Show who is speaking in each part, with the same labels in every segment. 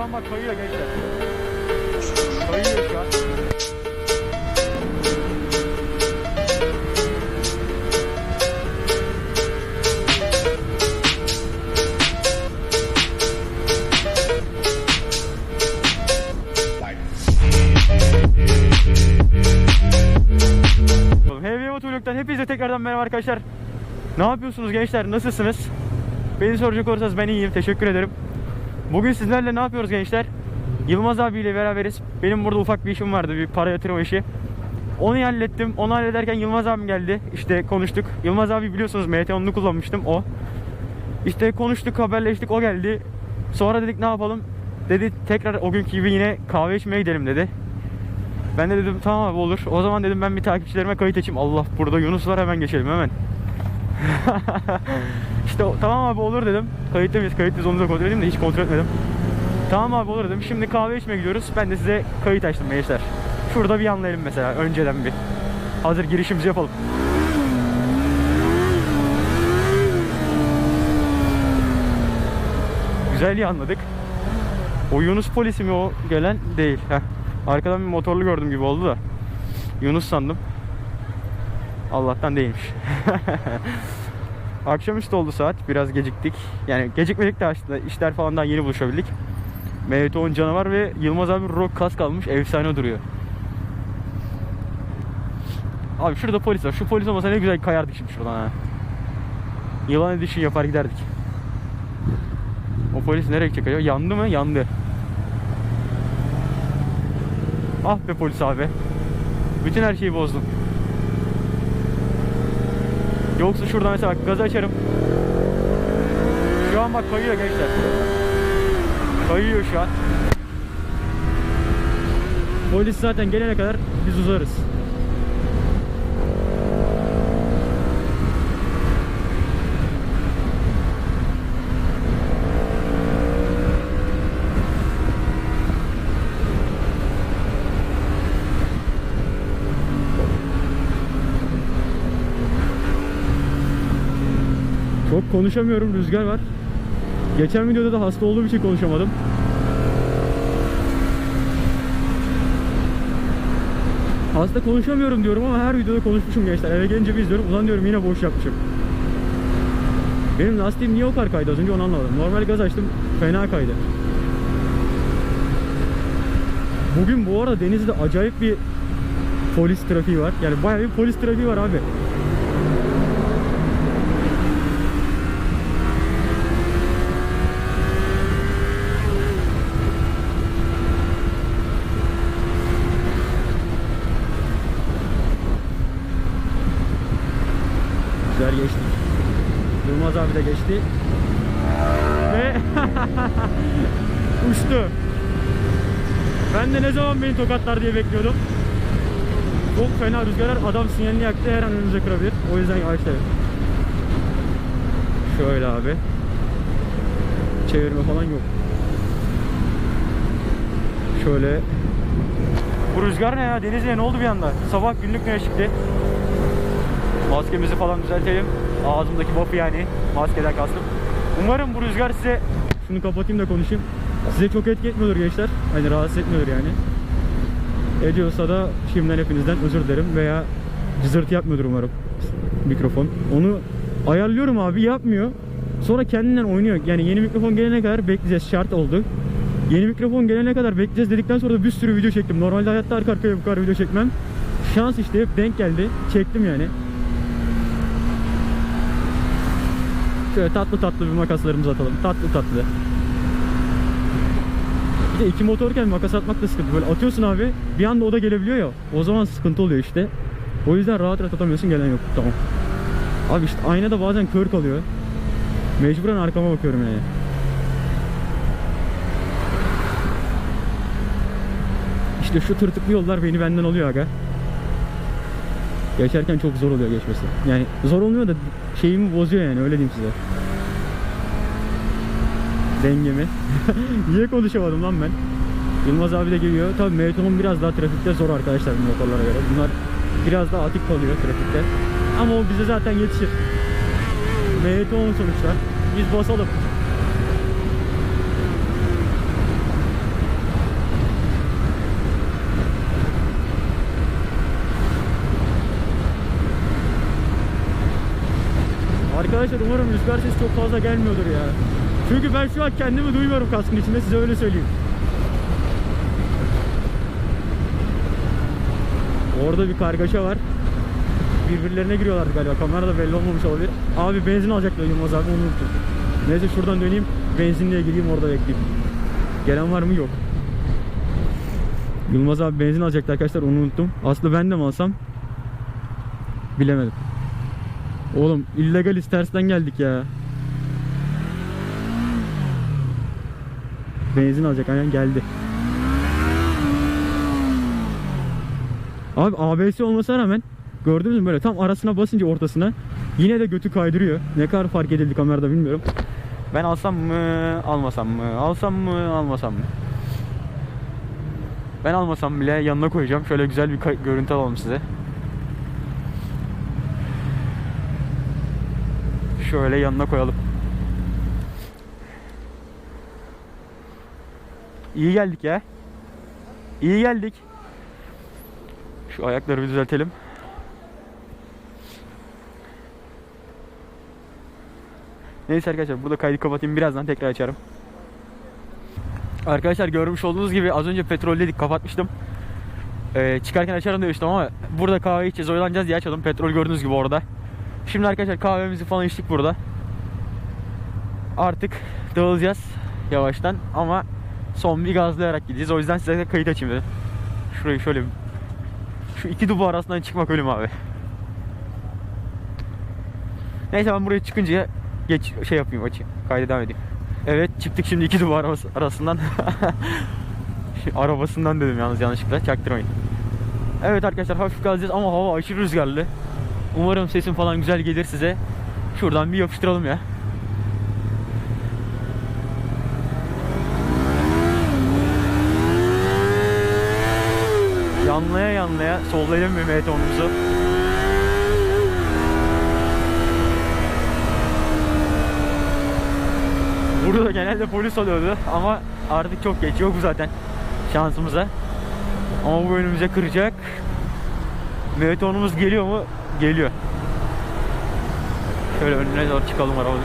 Speaker 1: Şu an bak kayıyor gençler. Kayıyor şu an. Hepinize tekrardan merhaba arkadaşlar. Ne yapıyorsunuz gençler? Nasılsınız? Beni soracak olursanız ben iyiyim. Teşekkür ederim. Bugün sizlerle ne yapıyoruz gençler? Yılmaz abiyle beraberiz. Benim burada ufak bir işim vardı. Bir para yatırma işi. Onu hallettim. Onu hallederken Yılmaz abim geldi. İşte konuştuk. Yılmaz abi biliyorsunuz MT10'unu kullanmıştım. O. İşte konuştuk, haberleştik. O geldi. Sonra dedik ne yapalım? Dedi tekrar o günkü gibi yine kahve içmeye gidelim dedi. Ben de dedim tamam abi olur. O zaman dedim ben bir takipçilerime kayıt açayım. Allah burada Yunus var hemen geçelim hemen. İşte tamam abi olur dedim. Kayıtlı mıyız? Kayıtlıyız onu da kontrol edeyim de hiç kontrol etmedim. Tamam abi olur dedim. Şimdi kahve içmeye gidiyoruz. Ben de size kayıt açtım gençler. Şurada bir yanlayalım mesela önceden bir. Hazır girişimizi yapalım. Güzel yanladık. O Yunus polisi mi o gelen? Değil. Heh. Arkadan bir motorlu gördüm gibi oldu da. Yunus sandım. Allah'tan değilmiş. Akşamüstü oldu saat. Biraz geciktik. Yani gecikmedik de aslında işler falan daha yeni buluşabildik. MT10 canavar ve Yılmaz abi rock kask almış. Efsane duruyor. Abi şurada polis var. Şu polis olmasa ne güzel kayardık şimdi şuradan ha. Yılan edişi yapar giderdik. O polis nereye gidecek? Yandı mı? Yandı. Ah be polis abi. Bütün her şeyi bozdun. Yoksa şuradan mesela gazı açarım. Şu an bak kayıyor gençler. Kayıyor şu an. Polis zaten gelene kadar biz uzarız. Konuşamıyorum rüzgar var. Geçen videoda da hasta olduğum için konuşamadım. Hasta konuşamıyorum diyorum ama her videoda konuşmuşum gençler. Eve gelince bir izliyorum. Ulan diyorum yine boş yapmışım. Benim lastiğim niye o kadar kaydı az önce onu anlamadım. Normal gaz açtım fena kaydı. Bugün bu arada denizde acayip bir polis trafiği var. Yani bayağı bir polis trafiği var abi. Güzel geçtik. Yılmaz abi de geçti. Ve uçtu. Ben de ne zaman beni tokatlar diye bekliyordum. Çok fena rüzgarlar adam sinyalini yaktı her an önümüze kırabilir. O yüzden yavaşlayın. Şöyle abi. Çevirme falan yok. Şöyle. Bu rüzgar ne ya? Denizli'ye ne oldu bir anda? Sabah günlük güneş çıktı. Maskemizi falan düzeltelim. Ağzımdaki buff'ı yani. Maskeden kastım. Umarım bu rüzgar size... Şunu kapatayım da konuşayım. Size çok etki etmiyordur gençler. Hani rahatsız etmiyordur yani. Ediyorsa da şimdiden hepinizden özür dilerim. Veya cızırtı yapmıyordur umarım mikrofon. Onu ayarlıyorum abi yapmıyor. Sonra kendinden oynuyor. Yani yeni mikrofon gelene kadar bekleyeceğiz. Şart oldu. Yeni mikrofon gelene kadar bekleyeceğiz dedikten sonra da bir sürü video çektim. Normalde hayatta arka arkaya bu kadar video çekmem. Şans işte hep denk geldi. Çektim yani. Şöyle tatlı tatlı bir makaslarımızı atalım. Tatlı tatlı. Bir de iki motorken makas atmak da sıkıntı. Böyle atıyorsun abi bir anda o da gelebiliyor ya. O zaman sıkıntı oluyor işte. O yüzden rahat rahat atamıyorsun gelen yok. Tamam. Abi işte aynada bazen kör kalıyor. Mecburen arkama bakıyorum yani. İşte şu tırtıklı yollar beni benden alıyor aga. Geçerken çok zor oluyor geçmesi. Yani zor olmuyor da şeyimi bozuyor yani öyle diyeyim size. Dengemi. Niye konuşamadım lan ben? Yılmaz abi de geliyor. Tabii Meriton'un biraz daha trafikte zor arkadaşlar bu motorlara göre. Bunlar biraz daha atik kalıyor trafikte. Ama o bize zaten yetişir. Meriton sonuçta. Biz basalım. Arkadaşlar umarım rüzgar sesi çok fazla gelmiyordur ya. Çünkü ben şu an kendimi duymuyorum kaskın içinde size öyle söyleyeyim. Orada bir kargaşa var. Birbirlerine giriyorlardı galiba. Kamerada belli olmamış olabilir. Abi benzin alacaktı Yılmaz abi unuttum. Neyse şuradan döneyim. Benzinliğe gideyim orada bekleyeyim. Gelen var mı? Yok. Yılmaz abi benzin alacaktı arkadaşlar onu unuttum. Aslında ben de mi alsam? Bilemedim. Oğlum illegal tersten geldik ya. Benzin alacak aynen geldi. Abi ABS olmasına rağmen gördünüz mü böyle tam arasına basınca ortasına yine de götü kaydırıyor. Ne kadar fark edildi kamerada bilmiyorum. Ben alsam mı, almasam mı? Alsam mı, almasam mı? Ben almasam bile yanına koyacağım. Şöyle güzel bir görüntü alalım size. Şöyle yanına koyalım. İyi geldik ya. İyi geldik. Şu ayakları düzeltelim. Neyse arkadaşlar burada kaydı kapatayım birazdan tekrar açarım. Arkadaşlar görmüş olduğunuz gibi az önce petrol dedik kapatmıştım. Ee, çıkarken açarım demiştim ama burada kahve içeceğiz oyalanacağız diye açalım. Petrol gördüğünüz gibi orada. Şimdi arkadaşlar kahvemizi falan içtik burada. Artık dağılacağız yavaştan ama son bir gazlayarak gideceğiz. O yüzden size kayıt açayım dedim. Şurayı şöyle şu iki dubu arasından çıkmak ölüm abi. Neyse ben buraya çıkınca geç şey yapayım açayım. Kayda devam edeyim. Evet çıktık şimdi iki arabası arasından. Arabasından dedim yalnız yanlışlıkla çaktırmayın. Evet arkadaşlar hafif gazlayacağız ama hava aşırı rüzgarlı. Umarım sesim falan güzel gelir size. Şuradan bir yapıştıralım ya. Yanlaya yanlaya sollayalım bir metonumuzu. Burada genelde polis oluyordu ama artık çok geç yok zaten şansımıza. Ama bu önümüze kıracak. Metonumuz geliyor mu? Geliyor. Şöyle önüne doğru çıkalım arabanın.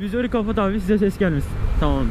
Speaker 1: Vizörü kapat abi size ses gelmesin. Tamam.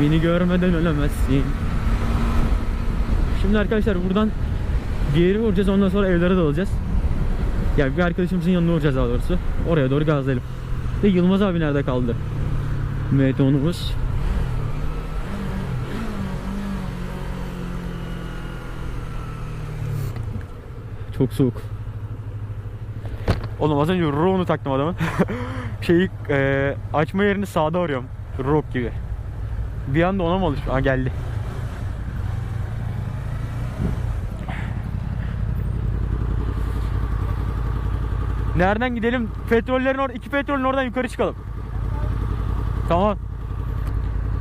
Speaker 1: Beni görmeden ölemezsin. Şimdi arkadaşlar buradan geri vuracağız ondan sonra evlere dalacağız. Yani bir arkadaşımızın yanına vuracağız daha doğrusu. Oraya doğru gazlayalım. Ve Yılmaz abi nerede kaldı? Metonumuz. Çok soğuk. Oğlum az önce Rock'unu taktım adamın. Şeyi e, açma yerini sağda arıyorum. Rock gibi. Bir anda ona mı alışmış? Aa geldi. Nereden gidelim? Petrollerin or iki petrolün oradan yukarı çıkalım. Tamam.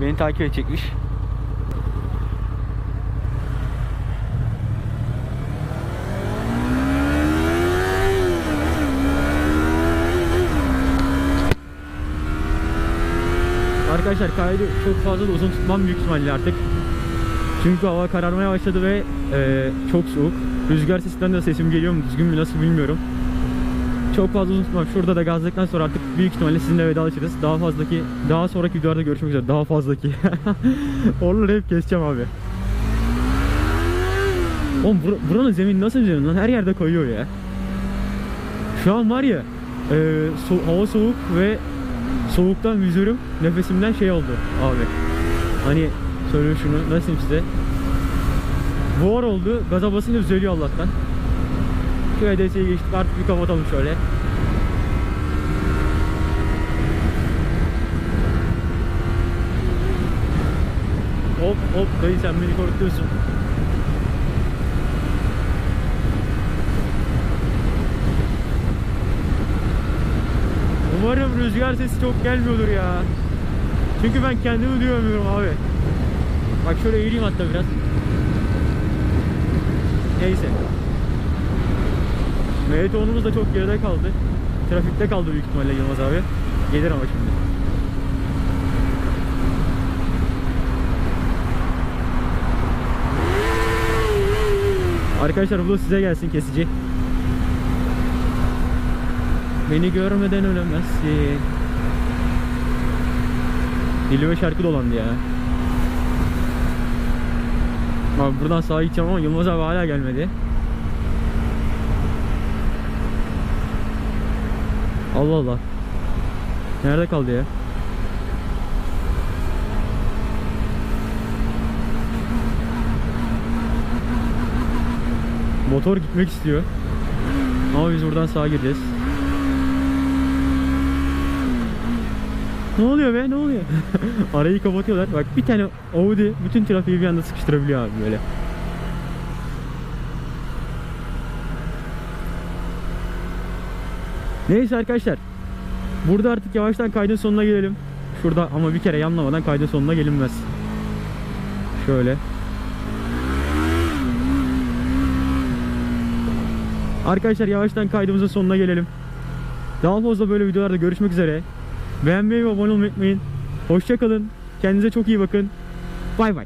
Speaker 1: Beni takip edecekmiş. Arkadaşlar kaydı çok fazla da uzun tutmam büyük ihtimalle artık. Çünkü hava kararmaya başladı ve e, çok soğuk. Rüzgar sesinden de sesim geliyor mu düzgün mü nasıl bilmiyorum. Çok fazla uzun tutmam. Şurada da gazladıktan sonra artık büyük ihtimalle sizinle vedalaşırız. Daha fazlaki, daha sonraki videolarda görüşmek üzere. Daha fazlaki. Oraları hep keseceğim abi. Oğlum bur- buranın zemini nasıl zemin lan? Her yerde kayıyor ya. Şu an var ya e, so- hava soğuk ve soğuktan vizörüm nefesimden şey oldu abi. Hani söyleyeyim şunu nasıl size. Buhar oldu. Gaza basınca düzeliyor Allah'tan. Şu EDS'ye geçtik artık bir kapatalım şöyle. Hop hop dayı sen beni korkutuyorsun. Umarım rüzgar sesi çok gelmiyordur ya. Çünkü ben kendimi duyamıyorum abi. Bak şöyle eğileyim hatta biraz. Neyse. Maratonumuz da çok geride kaldı. Trafikte kaldı büyük ihtimalle Yılmaz abi. Gelir ama şimdi. Arkadaşlar bu size gelsin kesici. Beni görmeden ölemezsin. Dilime şarkı dolandı ya. Abi buradan sağa gideceğim ama Yılmaz abi hala gelmedi. Allah Allah. Nerede kaldı ya? Motor gitmek istiyor. Ama biz buradan sağa gireceğiz. Ne oluyor be? Ne oluyor? Arayı kapatıyorlar. Bak bir tane Audi bütün trafiği bir anda sıkıştırabiliyor abi böyle. Neyse arkadaşlar. Burada artık yavaştan kaydın sonuna gelelim. Şurada ama bir kere yanlamadan kaydın sonuna gelinmez. Şöyle. Arkadaşlar yavaştan kaydımızın sonuna gelelim. Daha fazla böyle videolarda görüşmek üzere. Beğenmeyi ve abone olmayı unutmayın. Hoşçakalın. Kendinize çok iyi bakın. Bay bay.